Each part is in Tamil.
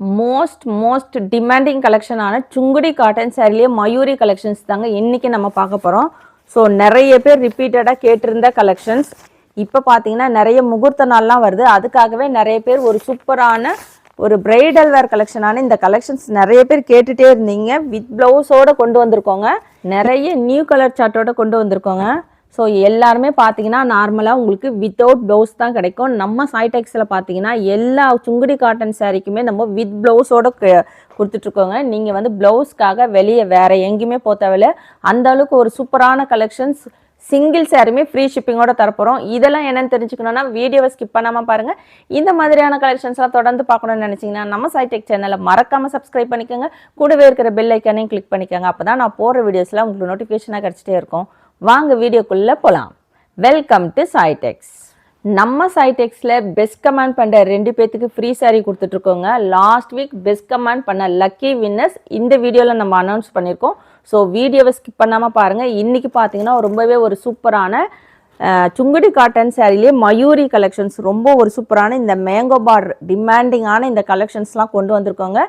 மோஸ்ட் மோஸ்ட் டிமாண்டிங் கலெக்ஷனான சுங்குடி காட்டன் சேரீலேயே மயூரி கலெக்ஷன்ஸ் தாங்க இன்றைக்கி நம்ம பார்க்க போகிறோம் ஸோ நிறைய பேர் ரிப்பீட்டடாக கேட்டிருந்த கலெக்ஷன்ஸ் இப்போ பார்த்தீங்கன்னா நிறைய முகூர்த்த நாள்லாம் வருது. அதுக்காகவே நிறைய பேர் ஒரு சூப்பரான ஒரு பிரைடல் வேர் கலெக்ஷனான இந்த கலெக்ஷன்ஸ் நிறைய பேர் கேட்டுகிட்டே இருந்தீங்க. வித் ப்ளவுஸோட கொண்டு வந்திருக்கோங்க. நிறைய நியூ கலர் சார்ட்டோட கொண்டு வந்திருக்கோங்க. ஸோ எல்லாருமே பார்த்தீங்கன்னா நார்மலாக உங்களுக்கு வித்தவுட் ப்ளவுஸ் தான் கிடைக்கும். நம்ம சாய்டெக்ஸில் பார்த்தீங்கன்னா எல்லா சுங்குடி காட்டன் சாரீக்குமே நம்ம வித் ப்ளவுஸோட கொடுத்துட்ருக்கோங்க. நீங்கள் வந்து ப்ளவுஸ்க்காக வெளியே வேறு எங்கேயுமே போக தேவையில்ல. அந்த அளவுக்கு ஒரு சூப்பரான கலெக்ஷன்ஸ் சிங்கிள் சாரீமே ஃப்ரீ ஷிப்பிங்கோட தரப்போகிறோம் இதெல்லாம் என்னென்னு தெரிஞ்சுக்கணும்னா வீடியோவை ஸ்கிப் பண்ணாமல் பாருங்கள் இந்த மாதிரியான கலெக்ஷன்ஸ்லாம் தொடர்ந்து பார்க்கணும்னு நினச்சிங்கன்னா நம்ம சைடெக் சேனலை மறக்காமல் சப்ஸ்கிரைப் பண்ணிக்கோங்க. கூடவே இருக்கிற பெல் ஐக்கானையும் கிளிக் பண்ணிக்கோங்க. அப்போ தான் நான் போடுற வீடியோஸ்லாம் உங்களுக்கு நோட்டிஃபிகேஷனாக கிடச்சிட்டே இருக்கும். வாங்க வீடியோக்குள்ளே போகலாம் வெல்கம் டு சாய்டெக்ஸ் நம்ம சைடெக்ஸில் பெஸ்ட் கமெண்ட் பண்ணுற ரெண்டு பேர்த்துக்கு ஃப்ரீ சாரீ கொடுத்துட்ருக்கோங்க. லாஸ்ட் வீக் பெஸ்ட் கமெண்ட் பண்ண லக்கி வின்னர்ஸ் இந்த வீடியோவில் நம்ம அனௌன்ஸ் பண்ணியிருக்கோம் ஸோ வீடியோவை ஸ்கிப் பண்ணாமல் பாருங்கள் இன்றைக்கி பார்த்தீங்கன்னா ரொம்பவே ஒரு சூப்பரான சுங்குடி காட்டன் சேரீலேயே மயூரி கலெக்ஷன்ஸ் ரொம்ப ஒரு சூப்பரான இந்த மேங்கோ பார் டிமாண்டிங்கான இந்த கலெக்ஷன்ஸ்லாம் கொண்டு வந்திருக்கோங்க.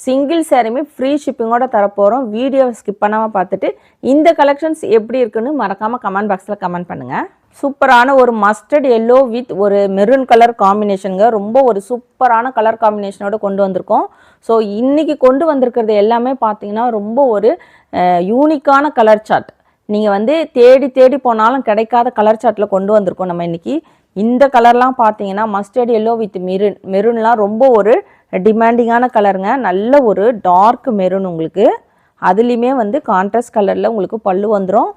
சிங்கிள் சேரீமே ஃப்ரீ ஷிப்பிங்கோட தரப்போகிறோம் வீடியோவை ஸ்கிப் பண்ணாமல் பார்த்துட்டு இந்த கலெக்ஷன்ஸ் எப்படி இருக்குன்னு மறக்காமல் கமெண்ட் பாக்ஸில் கமெண்ட் பண்ணுங்கள் சூப்பரான ஒரு மஸ்டர்ட் எல்லோ வித் ஒரு மெரூன் கலர் காம்பினேஷனுங்க ரொம்ப ஒரு சூப்பரான கலர் காம்பினேஷனோட கொண்டு வந்திருக்கோம். ஸோ இன்றைக்கி கொண்டு வந்திருக்கிறது எல்லாமே பார்த்தீங்கன்னா ரொம்ப ஒரு யூனிக்கான கலர் சார்ட் நீங்கள் வந்து தேடி தேடி போனாலும் கிடைக்காத கலர் சார்ட்டில் கொண்டு வந்திருக்கோம் நம்ம இன்றைக்கி இந்த கலர்லாம் பார்த்தீங்கன்னா மஸ்டர்ட் எல்லோ வித் மெருன் மெரூன்லாம் ரொம்ப ஒரு டிமாண்டிங்கான கலருங்க நல்ல ஒரு டார்க் மெரூன் உங்களுக்கு. அதுலேயுமே வந்து கான்ட்ராஸ்ட் கலரில் உங்களுக்கு பல்லு வந்துடும்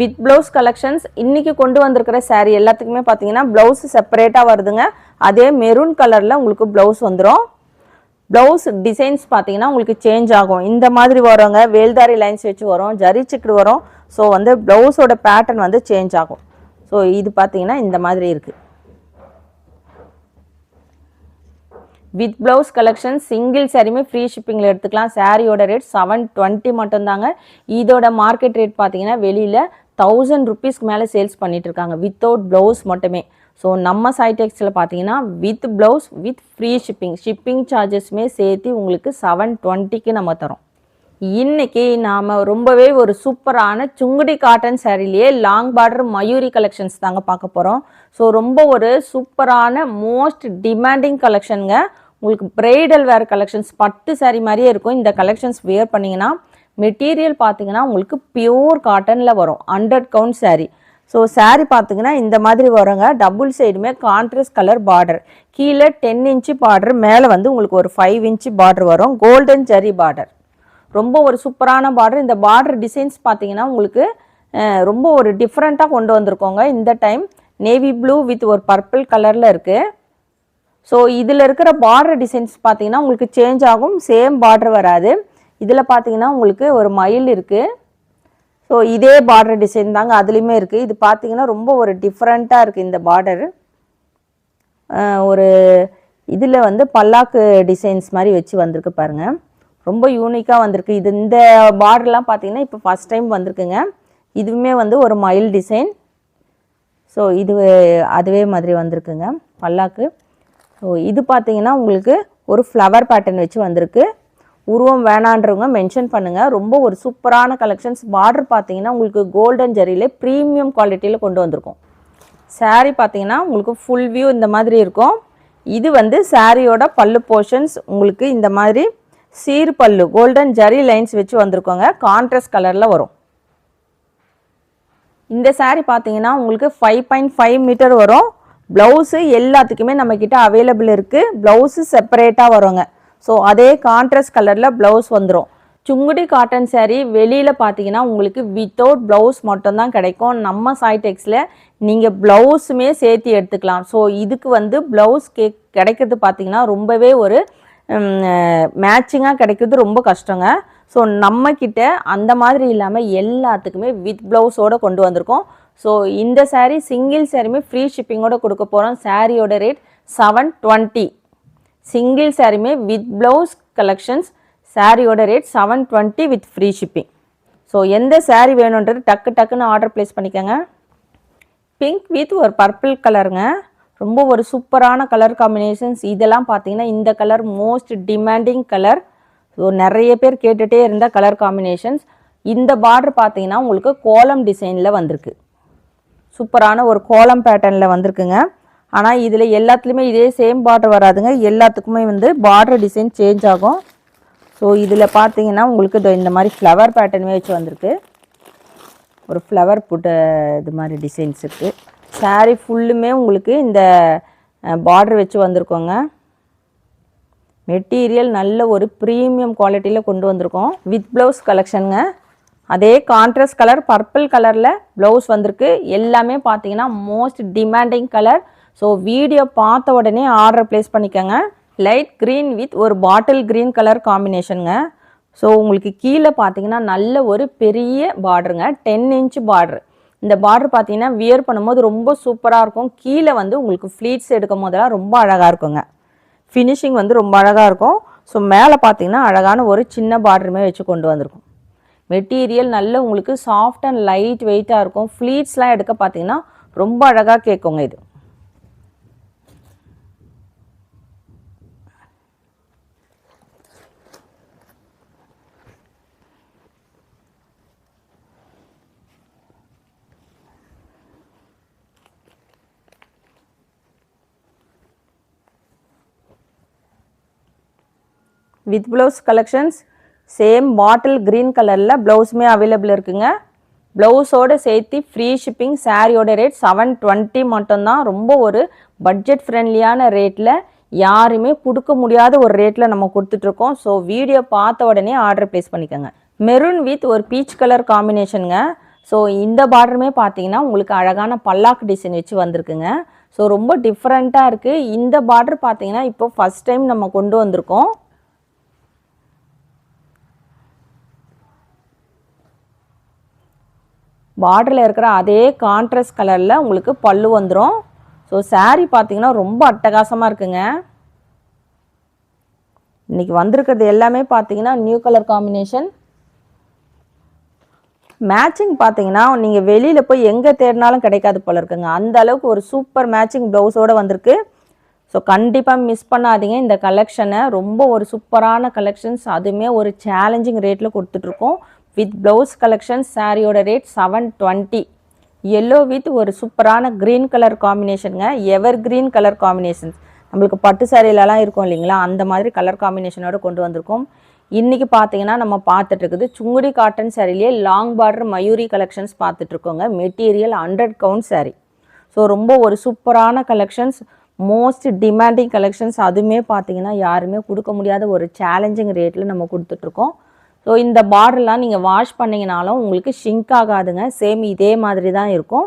வித் ப்ளவுஸ் கலெக்ஷன்ஸ் இன்றைக்கி கொண்டு வந்திருக்கிற சாரீ எல்லாத்துக்குமே பார்த்தீங்கன்னா ப்ளவுஸ் செப்பரேட்டாக வருதுங்க. அதே மெரூன் கலரில் உங்களுக்கு ப்ளவுஸ் வந்துடும் ப்ளவுஸ் டிசைன்ஸ் பார்த்தீங்கன்னா உங்களுக்கு சேஞ்ச் ஆகும். இந்த மாதிரி வருங்க. வேல்தாரி லைன்ஸ் வச்சு வரும். ஜரி சிக்கடு வரும். ஸோ வந்து ப்ளவுஸோட பேட்டர்ன் வந்து சேஞ்ச் ஆகும். ஸோ இது பார்த்தீங்கன்னா இந்த மாதிரி இருக்குது வித் ப்ளவுஸ் கலெக்ஷன் சிங்கிள் சாரியுமே ஃப்ரீ ஷிப்பிங்கில் எடுத்துக்கலாம். சாரியோட ரேட் செவன் டுவெண்ட்டி மட்டும்தாங்க. இதோட மார்க்கெட் ரேட் பார்த்தீங்கன்னா வெளியில் தௌசண்ட் ருபீஸ்க்கு மேலே சேல்ஸ் பண்ணிட்டு இருக்காங்க. வித்தவுட் ப்ளவுஸ் மட்டுமே. ஸோ நம்ம சைடெக்ஸில் பார்த்தீங்கன்னா with blouse with free shipping shipping சார்ஜஸ்மே சேர்த்து உங்களுக்கு செவன் டுவெண்ட்டிக்கு நம்ம தரோம். இன்னைக்கு நாம் ரொம்பவே ஒரு சூப்பரான சுங்குடி காட்டன் சாரிலேயே லாங் பார்டர் மயூரி கலெக்ஷன்ஸ் தாங்க பார்க்க போகிறோம் ஸோ ரொம்ப ஒரு சூப்பரான மோஸ்ட் டிமாண்டிங் கலெக்ஷனுங்க உங்களுக்கு பிரைடல் வேர் கலெக்ஷன்ஸ் பட்டு saree மாதிரியே இருக்கும். இந்த கலெக்ஷன்ஸ் வேர் பண்ணிங்கன்னா மெட்டீரியல் பார்த்தீங்கன்னா உங்களுக்கு பியூர் காட்டனில் வரும். Hundred count saree. So saree பார்த்தீங்கன்னா இந்த மாதிரி வருங்க. டபுள் சைடுமே கான்ட்ராஸ்ட் கலர் பார்டர் கீழே டென் இன்ச்சு பார்டர் மேலே வந்து உங்களுக்கு ஒரு ஃபைவ் இன்ச்சு பார்டர் வரும். கோல்டன் ஜரி பார்டர் ரொம்ப ஒரு சூப்பரான பார்டர் இந்த பார்டர் டிசைன்ஸ் பார்த்தீங்கன்னா உங்களுக்கு ரொம்ப ஒரு டிஃப்ரெண்ட்டாக கொண்டு வந்திருக்கோங்க. இந்த டைம் நேவி ப்ளூ வித் ஒரு பர்பிள் கலரில் இருக்குது ஸோ இதில் இருக்கிற பார்டர் டிசைன்ஸ் பார்த்தீங்கன்னா உங்களுக்கு சேஞ்ச் ஆகும். சேம் பார்டர் வராது. இதில் பார்த்தீங்கன்னா உங்களுக்கு ஒரு மயில் இருக்குது ஸோ இதே பார்டர் டிசைன் தாங்க அதுலேயுமே இருக்குது இது பார்த்தீங்கன்னா ரொம்ப ஒரு டிஃப்ரெண்ட்டாக இருக்குது இந்த பார்டர் ஒரு இதில் வந்து பல்லாக்கு டிசைன்ஸ் மாதிரி வச்சு வந்திருக்கு பாருங்கள் ரொம்ப யூனிக்காக வந்திருக்கு. இது இந்த பார்டர்லாம் பார்த்தீங்கன்னா இப்போ ஃபஸ்ட் டைம் வந்திருக்குங்க. இதுவுமே வந்து ஒரு மயில் டிசைன் ஸோ இது அதுவே மாதிரி வந்திருக்குங்க பல்லாக்கு. ஸோ இது பார்த்தீங்கன்னா உங்களுக்கு ஒரு ஃப்ளவர் பேட்டர்ன் வச்சு வந்திருக்கு. உருவம் வேணான்றவங்க மென்ஷன் பண்ணுங்கள் ரொம்ப ஒரு சூப்பரான கலெக்ஷன்ஸ் பார்டர் பார்த்தீங்கன்னா உங்களுக்கு கோல்டன் ஜரியில் ப்ரீமியம் குவாலிட்டியில் கொண்டு வந்திருக்கும். சாரீ பார்த்தீங்கன்னா உங்களுக்கு ஃபுல் வியூ இந்த மாதிரி இருக்கும். இது வந்து சாரியோட பல்லு போர்ஷன்ஸ் உங்களுக்கு இந்த மாதிரி சீர் பல்லு கோல்டன் ஜரி லைன்ஸ் வச்சு வந்திருக்கோங்க. கான்ட்ராஸ்ட் கலரில் வரும். இந்த சாரீ பார்த்தீங்கன்னா உங்களுக்கு ஃபைவ் பாயிண்ட் ஃபைவ் மீட்டர் வரும். ப்ளவுஸு எல்லாத்துக்குமே நம்மக்கிட்ட அவைலபிள் இருக்குது ப்ளவுஸு செப்பரேட்டாக வருங்க. ஸோ அதே கான்ட்ராஸ்ட் கலரில் ப்ளவுஸ் வந்துடும் சுங்குடி காட்டன் சேரீ வெளியில் பார்த்தீங்கன்னா உங்களுக்கு வித்தவுட் ப்ளவுஸ் மட்டும்தான் கிடைக்கும். நம்ம சாய்டெக்ஸில் நீங்கள் ப்ளவுஸுமே சேர்த்து எடுத்துக்கலாம். ஸோ இதுக்கு வந்து ப்ளவுஸ் கே கிடைக்கிறது பார்த்தீங்கன்னா ரொம்பவே ஒரு மேட்சிங்காக கிடைக்கிறது ரொம்ப கஷ்டங்க. ஸோ நம்மக்கிட்ட அந்த மாதிரி இல்லாமல் எல்லாத்துக்குமே வித் ப்ளவுஸோடு கொண்டு வந்திருக்கோம். ஸோ இந்த சாரீ சிங்கிள் சாரியுமே ஃப்ரீ ஷிப்பிங்கோட கொடுக்க போகிறோம் சாரியோட ரேட் செவன் டுவெண்ட்டி சிங்கிள் சாரீமே வித் ப்ளவுஸ் கலெக்ஷன்ஸ் சாரியோட rate seven twenty with free shipping so எந்த சாரீ வேணுன்றது டக்கு டக்குன்னு ஆர்டர் ப்ளேஸ் பண்ணிக்கோங்க. பிங்க் வித் ஒரு பர்பிள் கலருங்க ரொம்ப ஒரு சூப்பரான கலர் காம்பினேஷன்ஸ் இதெல்லாம் பார்த்தீங்கன்னா இந்த colour most demanding colour so நிறைய பேர் கேட்டுகிட்டே இருந்த கலர் காம்பினேஷன்ஸ் இந்த பார்டர் பார்த்தீங்கன்னா உங்களுக்கு கோலம் டிசைனில் வந்திருக்கு. சூப்பரான ஒரு கோலம் பேட்டர்னில் வந்திருக்குங்க. ஆனால் இதில் எல்லாத்துலேயுமே இதே சேம் பார்டர் வராதுங்க. எல்லாத்துக்குமே வந்து பார்டர் டிசைன் சேஞ்ச் ஆகும். ஸோ இதில் பார்த்தீங்கன்னா உங்களுக்கு இதோ இந்த மாதிரி ஃப்ளவர் பேட்டர்னுமே வச்சு வந்திருக்கு. ஒரு ஃப்ளவர் புட்ட இது மாதிரி டிசைன்ஸ் இருக்குது saree ஃபுல்லுமே உங்களுக்கு இந்த பார்டர் வச்சு வந்திருக்கோங்க. மெட்டீரியல் நல்ல ஒரு ப்ரீமியம் குவாலிட்டியில் கொண்டு வந்திருக்கோம். வித் ப்ளவுஸ் கலெக்ஷனுங்க அதே கான்ட்ராஸ்ட் கலர் பர்பிள் கலரில் ப்ளவுஸ் வந்திருக்கு. எல்லாமே பார்த்தீங்கன்னா most demanding colour so video பார்த்த உடனே ஆர்டர் ப்ளேஸ் பண்ணிக்கோங்க. லைட் க்ரீன் வித் ஒரு பாட்டில் க்ரீன் கலர் காம்பினேஷனுங்க ஸோ உங்களுக்கு கீழே பார்த்தீங்கன்னா நல்ல ஒரு பெரிய பார்டருங்க டென் இன்ச் பார்டர் இந்த பார்டர் பார்த்தீங்கன்னா வியர் பண்ணும்போது ரொம்ப சூப்பராக இருக்கும். கீழே வந்து உங்களுக்கு ஃப்ளீட்ஸ் எடுக்கும் போதெல்லாம் ரொம்ப அழகாக இருக்குங்க. ஃபினிஷிங் வந்து ரொம்ப அழகாக இருக்கும். ஸோ மேலே பார்த்தீங்கன்னா அழகான ஒரு சின்ன பார்டருமே வச்சு கொண்டு வந்திருக்கும். மெட்டீரியல் நல்ல உங்களுக்கு சாஃப்ட் அண்ட் லைட் வெயிட்டாக இருக்கும். ஃப்ளீட்ஸ்லாம் எடுக்க பார்த்தீங்கன்னா ரொம்ப அழகாக கேட்குங்க இது. With blouse collections same bottle green கலரில் ப்ளவுஸுமே அவைலபிள் இருக்குங்க. ப்ளவுஸோடு சேர்த்து ஃப்ரீ ஷிப்பிங் சாரியோட ரேட் செவன் டுவெண்ட்டி மட்டும்தான். ரொம்ப ஒரு பட்ஜெட் ஃப்ரெண்ட்லியான ரேட்டில் யாருமே கொடுக்க முடியாத ஒரு ரேட்டில் நம்ம கொடுத்துட்ருக்கோம். ஸோ வீடியோ பார்த்த உடனே ஆர்டர் ப்ளேஸ் பண்ணிக்கோங்க. மெரூன் வித் ஒரு பீச் கலர் காம்பினேஷனுங்க ஸோ இந்த பார்டருமே பார்த்தீங்கன்னா உங்களுக்கு அழகான பல்லாக்கு டிசைன் வச்சு வந்திருக்குங்க. ஸோ ரொம்ப டிஃப்ரெண்ட்டாக இருக்குது இந்த பார்டர் பார்த்தீங்கன்னா இப்போ ஃபஸ்ட் டைம் நம்ம கொண்டு வந்திருக்கோம். பார்டரில் இருக்கிற அதே கான்ட்ராஸ்ட் கலரில் உங்களுக்கு பல்லு வந்துடும் ஸோ சாரீ பார்த்தீங்கன்னா ரொம்ப அட்டகாசமாக இருக்குங்க. இன்னைக்கு வந்திருக்கிறது எல்லாமே பார்த்தீங்கன்னா நியூ கலர் காம்பினேஷன் மேட்சிங் பார்த்தீங்கன்னா நீங்கள் வெளியில் போய் எங்கே தேடினாலும் கிடைக்காது போல இருக்குங்க. அந்த அளவுக்கு ஒரு சூப்பர் மேட்சிங் ப்ளவுஸோடு வந்திருக்கு. ஸோ கண்டிப்பாக மிஸ் பண்ணாதீங்க. இந்த கலெக்ஷனை ரொம்ப ஒரு சூப்பரான கலெக்ஷன்ஸ் அதுவுமே ஒரு சேலஞ்சிங் ரேட்டில் கொடுத்துட்ருக்கோம் வித் ப்ளவுஸ் கலெக்ஷன்ஸ் சாரியோட rate seven twenty. Yellow with ஒரு சூப்பரான க்ரீன் கலர் காம்பினேஷனுங்க எவர் க்ரீன் கலர் காம்பினேஷன்ஸ் நம்மளுக்கு பட்டு சாரியிலலாம் இருக்கும் இல்லைங்களா? அந்த மாதிரி கலர் காம்பினேஷனோட கொண்டு வந்திருக்கோம். இன்றைக்கி பார்த்தீங்கன்னா நம்ம பார்த்துட்ருக்குது சுங்குடி காட்டன் சாரிலேயே long border Mayuri collections பார்த்துட்ருக்கோங்க material hundred count saree so ரொம்ப ஒரு சூப்பரான கலெக்ஷன்ஸ் மோஸ்ட் டிமாண்டிங் கலெக்ஷன்ஸ் அதுவுமே பார்த்தீங்கன்னா யாருமே கொடுக்க முடியாத ஒரு சேலஞ்சிங் ரேட்டில் நம்ம கொடுத்துட்ருக்கோம். ஸோ இந்த பார்டர்லாம் நீங்கள் வாஷ் பண்ணிங்கனாலும் உங்களுக்கு ஷிங்க் ஆகாதுங்க. சேம் இதே மாதிரி தான் இருக்கும்.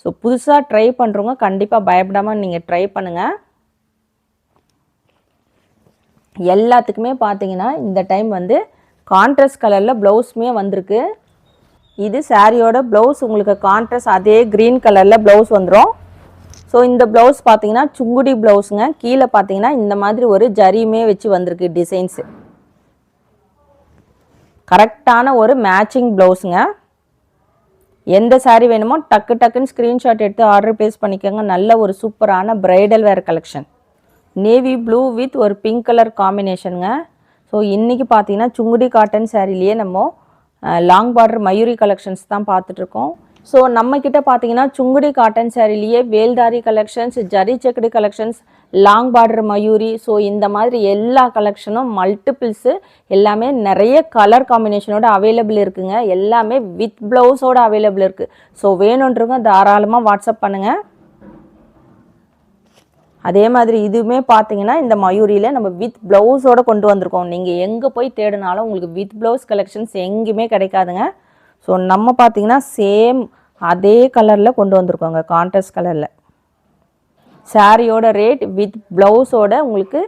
ஸோ புதுசாக ட்ரை பண்ணுறவங்க கண்டிப்பாக பயப்படாமல் நீங்கள் ட்ரை பண்ணுங்கள் எல்லாத்துக்குமே பார்த்தீங்கன்னா இந்த டைம் வந்து கான்ட்ராஸ்ட் கலரில் ப்ளவுஸுமே வந்திருக்கு. இது சாரியோட ப்ளவுஸ் உங்களுக்கு கான்ட்ராஸ்ட் அதே க்ரீன் கலரில் ப்ளவுஸ் வந்துடும் ஸோ இந்த ப்ளவுஸ் பார்த்தீங்கன்னா சுங்குடி ப்ளவுஸுங்க கீழே பார்த்தீங்கன்னா இந்த மாதிரி ஒரு ஜரியுமே வச்சு வந்திருக்கு டிசைன்ஸு கரெக்டான ஒரு மேட்சிங் ப்ளவுஸுங்க. எந்த சாரீ வேணுமோ டக்கு டக்குன்னு ஸ்க்ரீன்ஷாட் எடுத்து ஆர்டர் பேஸ் பண்ணிக்கோங்க. நல்ல ஒரு சூப்பரான bridal wear collection navy blue with ஒரு பிங்க் கலர் காம்பினேஷனுங்க ஸோ இன்றைக்கி பார்த்தீங்கன்னா சுங்குடி காட்டன் சாரிலேயே நம்ம லாங் பார்டர் மயூரி கலெக்ஷன்ஸ் தான் பார்த்துட்ருக்கோம் ஸோ நம்மக்கிட்ட பார்த்தீங்கன்னா Sungudi cotton சாரிலேயே Veldhari collections zari checked collections long border Mayuri so இந்த மாதிரி எல்லா கலெக்ஷனும் மல்டிபிள்ஸு எல்லாமே நிறைய கலர் காம்பினேஷனோட அவைலபிள் இருக்குங்க. எல்லாமே வித் ப்ளவுஸோட அவைலபிள் இருக்குது ஸோ வேணுன்றவங்க தாராளமாக வாட்ஸ்அப் பண்ணுங்கள் அதே மாதிரி இதுவுமே பார்த்தீங்கன்னா இந்த மயூரியில் நம்ம வித் ப்ளவுஸோடு கொண்டு வந்திருக்கோம். நீங்கள் எங்கே போய் தேடினாலும் உங்களுக்கு வித் ப்ளவுஸ் கலெக்ஷன்ஸ் எங்கேயுமே கிடைக்காதுங்க. ஸோ நம்ம பார்த்தீங்கன்னா சேம் அதே கலரில் கொண்டு வந்திருக்கோங்க கான்ட்ராஸ்ட் கலரில் சாரியோட ரேட் வித் ப்ளவுஸோட உங்களுக்கு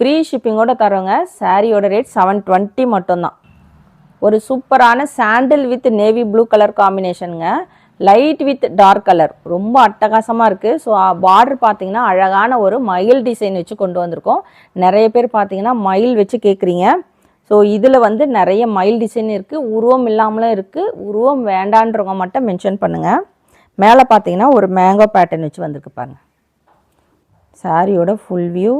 ஃப்ரீ ஷிப்பிங்கோட தரோங்க சாரியோட ரேட் செவன் டுவெண்ட்டி மட்டும்தான். ஒரு சூப்பரான sandal with navy blue colour காம்பினேஷனுங்க light with dark colour ரொம்ப அட்டகாசமாக இருக்குது ஸோ பார்டர் பார்த்தீங்கன்னா அழகான ஒரு மயில் டிசைன் வச்சு கொண்டு வந்திருக்கோம். நிறைய பேர் பார்த்தீங்கன்னா மயில் வச்சு கேட்குறீங்க ஸோ இதில் வந்து நிறைய மயில் டிசைன் இருக்குது உருவம் இல்லாமலும் இருக்குது உருவம் வேண்டான்றவங்க மட்டும் மென்ஷன் பண்ணுங்கள் மேலே பார்த்தீங்கன்னா ஒரு மேங்கோ பேட்டர்ன் வச்சு வந்திருக்கு பாருங்கள் சாரியோட ஃபுல் வியூ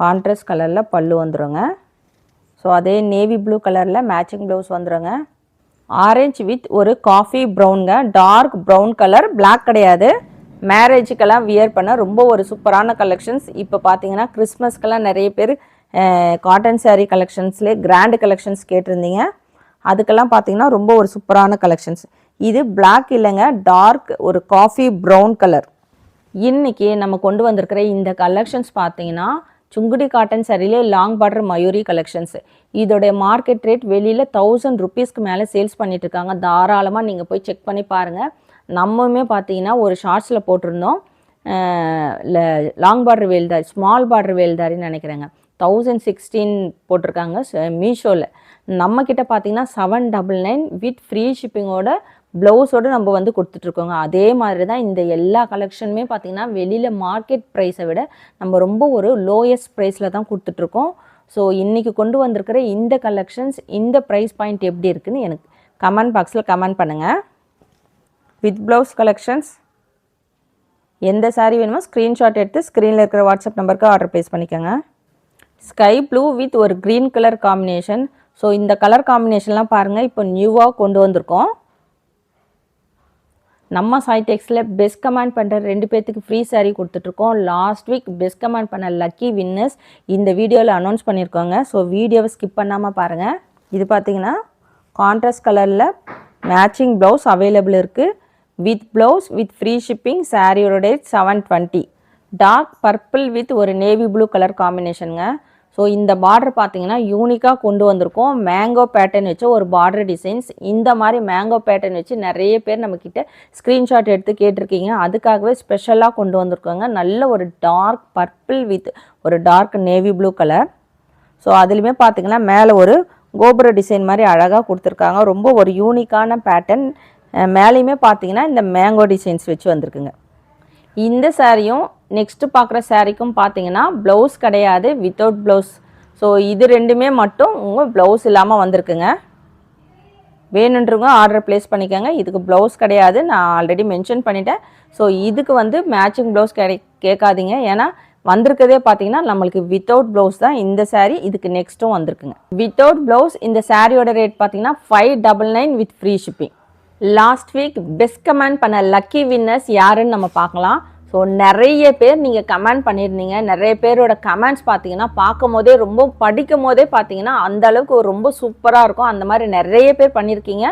கான்ட்ராஸ்ட் கலரில் பல்லு வந்துருங்க. ஸோ அதே நேவி ப்ளூ கலரில் மேட்சிங் ப்ளவுஸ் வந்துருங்க. ஆரஞ்சு வித் ஒரு காஃபி ப்ரௌனுங்க டார்க் ப்ரௌன் கலர் பிளாக் கிடையாது. மேரேஜுக்கெல்லாம் வியர் பண்ண ரொம்ப ஒரு சூப்பரான கலெக்ஷன்ஸ் இப்போ பார்த்தீங்கன்னா கிறிஸ்மஸ்க்கெல்லாம் நிறைய பேர் காட்டன் சாரீ கலெக்ஷன்ஸ்லேயே கிராண்டு கலெக்ஷன்ஸ் கேட்டிருந்தீங்க. அதுக்கெல்லாம் பார்த்தீங்கன்னா ரொம்ப ஒரு சூப்பரான கலெக்ஷன்ஸ் இது பிளாக் இல்லைங்க டார்க் ஒரு காஃபி ப்ரௌன் கலர் இன்றைக்கி நம்ம கொண்டு வந்திருக்கிற இந்த கலெக்ஷன்ஸ் பார்த்தீங்கன்னா சுங்குடி காட்டன் சரியிலே லாங் பார்டர் மயூரி கலெக்ஷன்ஸ் இதோடைய மார்க்கெட் ரேட் வெளியில் தௌசண்ட் ருபீஸ்க்கு மேலே சேல்ஸ் பண்ணிட்டு இருக்காங்க. தாராளமாக நீங்கள் போய் செக் பண்ணி பாருங்கள் நம்மவுமே பார்த்தீங்கன்னா ஒரு ஷார்ட்ஸில் போட்டிருந்தோம். Long border Veldhari small border வேல்தாரின்னு நினைக்கிறேங்க. தௌசண்ட் சிக்ஸ்டீன் போட்டிருக்காங்க மீஷோவில் நம்மக்கிட்ட பார்த்தீங்கன்னா seven double nine with free ஷிப்பிங்கோட ப்ளவுஸோடு நம்ம வந்து கொடுத்துட்ருக்கோங்க. அதே மாதிரி தான் இந்த எல்லா கலெக்ஷனுமே பார்த்தீங்கன்னா வெளியில் மார்க்கெட் ப்ரைஸை விட நம்ம ரொம்ப ஒரு லோயஸ்ட் ப்ரைஸில் தான் கொடுத்துட்ருக்கோம். ஸோ இன்றைக்கி கொண்டு வந்திருக்கிற இந்த கலெக்ஷன்ஸ் இந்த ப்ரைஸ் பாயிண்ட் எப்படி இருக்குதுன்னு எனக்கு கமெண்ட் பாக்ஸில் கமெண்ட் பண்ணுங்கள் வித் ப்ளவுஸ் கலெக்ஷன்ஸ் எந்த சாரீ வேணுமோ ஸ்க்ரீன்ஷாட் எடுத்து ஸ்க்ரீனில் இருக்கிற வாட்ஸ்அப் நம்பருக்கு ஆர்டர் ப்ளேஸ் பண்ணிக்கோங்க. ஸ்கை ப்ளூ வித் ஒரு க்ரீன் கலர் காம்பினேஷன் ஸோ இந்த கலர் காம்பினேஷன்லாம் பாருங்கள் இப்போ நியூவாக கொண்டு வந்திருக்கோம். நம்ம சாய்டெக்ஸில் பெஸ்ட் கமெண்ட் பண்ணுற ரெண்டு பேர்த்துக்கு ஃப்ரீ சாரீ கொடுத்துட்ருக்கோம். லாஸ்ட் வீக் பெஸ்ட் கமெண்ட் பண்ண லக்கி வின்னர்ஸ் இந்த வீடியோவில் அனௌன்ஸ் பண்ணியிருக்கோங்க ஸோ வீடியோவை ஸ்கிப் பண்ணாமல் பாருங்கள் இது பார்த்தீங்கன்னா கான்ட்ராஸ்ட் கலரில் மேட்சிங் ப்ளவுஸ் அவைலபிள் இருக்குது with blouse with free shipping சாரியோட rate seven twenty dark purple with ஒரு நேவி ப்ளூ கலர் காம்பினேஷனுங்க ஸோ இந்த பார்டர் பார்த்தீங்கன்னா யூனிக்காக கொண்டு வந்திருக்கோம். மேங்கோ பேட்டர்ன் வச்சு ஒரு பார்டர் டிசைன்ஸ் இந்த மாதிரி மேங்கோ பேட்டர்ன் வச்சு நிறைய பேர் நம்மக்கிட்ட ஸ்க்ரீன்ஷாட் எடுத்து கேட்டிருக்கீங்க. அதுக்காகவே ஸ்பெஷலாக கொண்டு வந்திருக்கோங்க. நல்ல ஒரு டார்க் பர்பிள் வித் ஒரு dark navy blue colour so அதுலேயுமே பார்த்தீங்கன்னா மேலே ஒரு கோபுர டிசைன் மாதிரி அழகாக கொடுத்துருக்காங்க. ரொம்ப ஒரு யூனிக்கான பேட்டர்ன் மேலேயுமே பார்த்தீங்கன்னா இந்த மேங்கோ டிசைன்ஸ் வச்சு வந்திருக்குங்க. இந்த சாரியும் நெக்ஸ்ட்டு பார்க்குற சாரிக்கும் பார்த்தீங்கன்னா ப்ளவுஸ் கிடையாது வித்தவுட் ப்ளவுஸ் ஸோ இது ரெண்டுமே மட்டும் உங்கள் ப்ளவுஸ் இல்லாமல் வந்திருக்குங்க. வேணுன்றவங்க ஆர்டர் ப்ளேஸ் பண்ணிக்கோங்க. இதுக்கு ப்ளவுஸ் கிடையாது. நான் ஆல்ரெடி மென்ஷன் பண்ணிட்டேன். ஸோ இதுக்கு வந்து மேட்சிங் ப்ளவுஸ் கிடை கேட்காதீங்க. ஏன்னா வந்திருக்கதே பார்த்தீங்கன்னா நம்மளுக்கு வித்தவுட் ப்ளவுஸ் தான் இந்த சாரீ இதுக்கு நெக்ஸ்ட்டும் வந்திருக்குங்க. வித்தவுட் ப்ளவுஸ் இந்த சாரியோட ரேட் பார்த்தீங்கன்னா five double nine with free shipping last week best comment பண்ண லக்கி வின்னர்ஸ் யாருன்னு நம்ம பார்க்கலாம். ஸோ நிறைய பேர் நீங்கள் கமெண்ட் பண்ணியிருந்தீங்க. நிறைய பேரோட கமெண்ட்ஸ் பார்த்தீங்கன்னா பார்க்கும் போதே ரொம்ப படிக்கும் போதே பார்த்தீங்கன்னா அந்த அளவுக்கு ரொம்ப சூப்பராக இருக்கும். அந்த மாதிரி நிறைய பேர் பண்ணியிருக்கீங்க.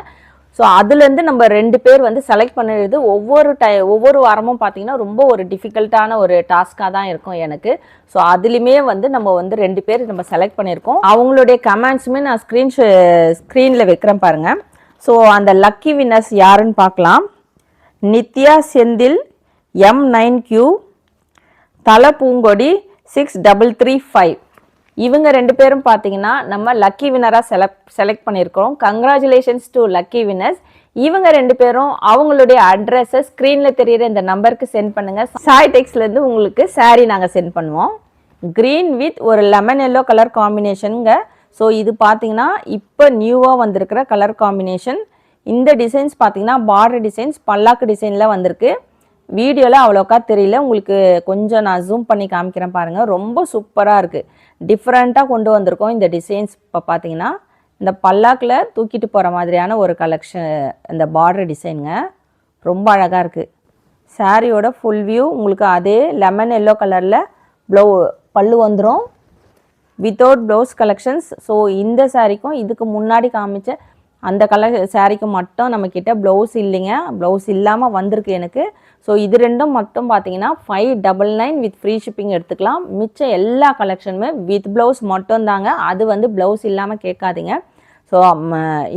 ஸோ அதுலேருந்து நம்ம ரெண்டு பேர் வந்து செலக்ட் பண்ணுறது ஒவ்வொரு டை ஒவ்வொரு வாரமும் பார்த்தீங்கன்னா ரொம்ப ஒரு டிஃபிகல்ட்டான ஒரு டாஸ்க்காக தான் இருக்கும் எனக்கு. ஸோ அதுலேயுமே வந்து நம்ம வந்து ரெண்டு பேர் நம்ம செலக்ட் பண்ணியிருக்கோம். அவங்களுடைய கமெண்ட்ஸுமே நான் ஸ்க்ரீன் ஸ்க்ரீனில் வைக்கிறேன் பாருங்கள் ஸோ அந்த லக்கி வின்னர்ஸ் யாருன்னு பார்க்கலாம். Nithya Senthil M nine Q தலை Poongodi six double three five இவங்க ரெண்டு பேரும் பார்த்தீங்கன்னா நம்ம லக்கி வின்னராக செலக்ட் செலக்ட் பண்ணியிருக்கிறோம். கங்க்ராச்சுலேஷன்ஸ் டு லக்கி வின்னர்ஸ் இவங்க ரெண்டு பேரும் அவங்களுடைய அட்ரஸை ஸ்க்ரீனில் தெரியிற இந்த நம்பருக்கு சென்ட் பண்ணுங்கள் சாய் டெக்ஸ்லேருந்து உங்களுக்கு சாரீ நாங்கள் சென்ட் பண்ணுவோம். க்ரீன் வித் ஒரு லெமன் எல்லோ கலர் காம்பினேஷனுங்க ஸோ இது பார்த்தீங்கன்னா இப்போ நியூவாக வந்திருக்கிற கலர் காம்பினேஷன் இந்த டிசைன்ஸ் பார்த்தீங்கன்னா பார்டர் டிசைன்ஸ் பல்லாக்கு டிசைனில் வந்திருக்கு. வீடியோவில் அவ்வளோக்கா தெரியல. உங்களுக்கு கொஞ்சம் நான் ஜூம் பண்ணி காமிக்கிறேன் பாருங்கள் ரொம்ப சூப்பராக இருக்குது டிஃப்ரெண்ட்டாக கொண்டு வந்திருக்கோம் இந்த டிசைன்ஸ் இப்போ பார்த்தீங்கன்னா இந்த பல்லாக்கில் தூக்கிட்டு போகிற மாதிரியான ஒரு கலெக்ஷன் இந்த பார்டர் டிசைனுங்க ரொம்ப அழகாக இருக்குது சாரியோட ஃபுல் வியூ உங்களுக்கு அதே லெமன் எல்லோ கலரில் ப்ளவு பல்லு வந்துடும் வித்தவுட் ப்ளவுஸ் கலெக்ஷன்ஸ் ஸோ இந்த சாரீக்கும் இதுக்கு முன்னாடி காமிச்ச அந்த கலர் சாரீக்கு மட்டும் நம்மக்கிட்ட ப்ளவுஸ் இல்லைங்க. ப்ளவுஸ் இல்லாமல் வந்திருக்கு எனக்கு. ஸோ இது ரெண்டும் மட்டும் பார்த்தீங்கன்னா five double nine with free shipping எடுத்துக்கலாம். மிச்ச எல்லா கலெக்ஷனுமே வித் ப்ளவுஸ் மட்டும் தாங்க அது வந்து ப்ளவுஸ் இல்லாமல் கேட்காதீங்க. ஸோ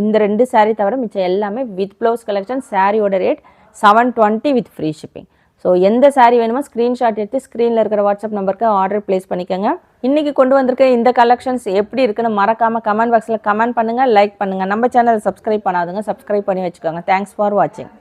இந்த ரெண்டு சாரீ தவிர மிச்சம் எல்லாமே வித் ப்ளவுஸ் கலெக்ஷன் சாரியோட rate seven twenty with free shipping so எந்த சாரீ வேணுமோ ஸ்க்ரீன்ஷாட் எடுத்து ஸ்க்ரீனில் இருக்கிற வாட்ஸ்அப் நம்பருக்கு ஆர்டர் ப்ளேஸ் பண்ணிக்கோங்க. இன்றைக்கி கொண்டு வந்திருக்க இந்த கலெக்ஷன்ஸ் எப்படி இருக்குன்னு மறக்காமல் கமெண்ட் பாக்ஸில் கமெண்ட் பண்ணுங்கள் லைக் பண்ணுங்கள் நம்ம சேனலை சப்ஸ்கிரைப் பண்ணாதுங்க சப்ஸ்கிரைப் பண்ணி வச்சுக்கோங்க. தேங்க்ஸ் ஃபார் வாட்சிங்